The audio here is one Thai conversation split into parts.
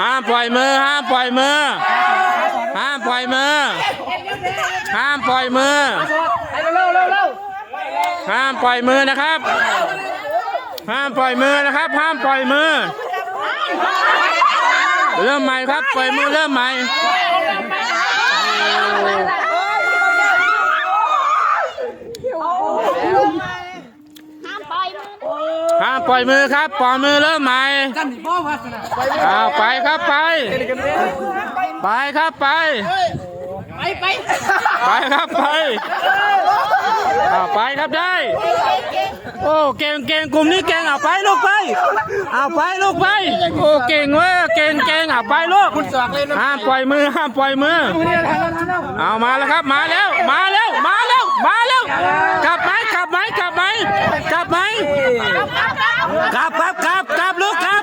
ห้ามปล่อยมือ ห้ามปล่อยมือ ห้ามปล่อยมือ ห้ามปล่อยมือ ห้ามปล่อยมือนะครับ ห้ามปล่อยมือนะครับ ห้ามปล่อยมือ เริ่มใหม่ครับ ปล่อยมือเริ่มใหม่ ห้ามปล่อยมือครับ ปล่อยมือเริ่มใหม่กันดิพ่อวาสนาไปเอาไปครับไป ไปครับไป ไปไปไปครับไปเอาไปครับได้ โอ้เก่งเก่งกลุ่มนี้เก่งเอาไปลูกไปเอาไปลูกไป โอ้เก่งเว้ยเก่งเก่งเอาไปลูกสอกเลยนะห้ามปล่อยมือห้ามปล่อยมือเนี่ยทางนั้นทางนั้นเอามาแล้วครับมาแล้ว มาแล้วมาแล้วมาแล้วกลับไหมกลับไหมกลับไหมกลับไหม กลับครับกลับกลับลูกกลับ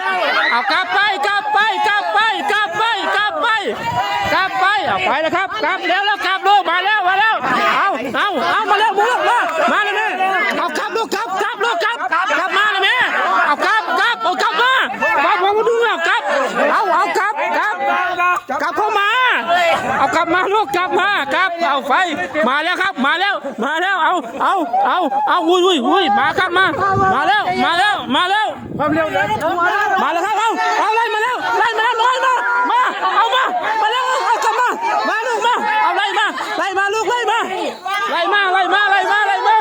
เอากลับไปกลับไปกลับไปกลับไปกลับไปกลับไปเอาไปแล้วครับกลับแล้วแล้วกลับลูกมาแล้วมาแล้วเอาเอาเอามาแล้วลูกมามาเลยแม่เอากลับลูกกลับกลับลูกกลับกลับมาเลยแม่เอากลับกลับเอากลับมาฟังผมมาดูแล้วกลับเอาเอากลับกลับกลับเข้ามาเอากลับมาลูกกลับมากลับเอาไฟมาแล้วครับมาแล้วมาแล้วเอาเอาเอาเอาอุ้ยอุ้ยอุ้ยมาครับมามามาแล้วมาแล้ว ความเร็วนะมาแล้วครับเอาเอาไล่มาแล้วไล่มาแล้วน้อยมามาเอามามาแล้วเอากลับมามาลูกมาเอาไล่มาไล่มาลูกไล่มาไล่มาไล่มาไล่มาไล่มา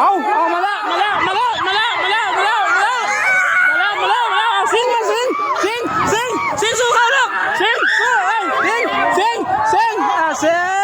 เอาเอามาแล้วมาแล้วมาแล้วมาแล้วมาแล้วมาแล้วมาแล้วมาแล้วมาแล้วมาแล้วเอาสิมาสิสิสิสิงสู้เขสิสิสิสิสิง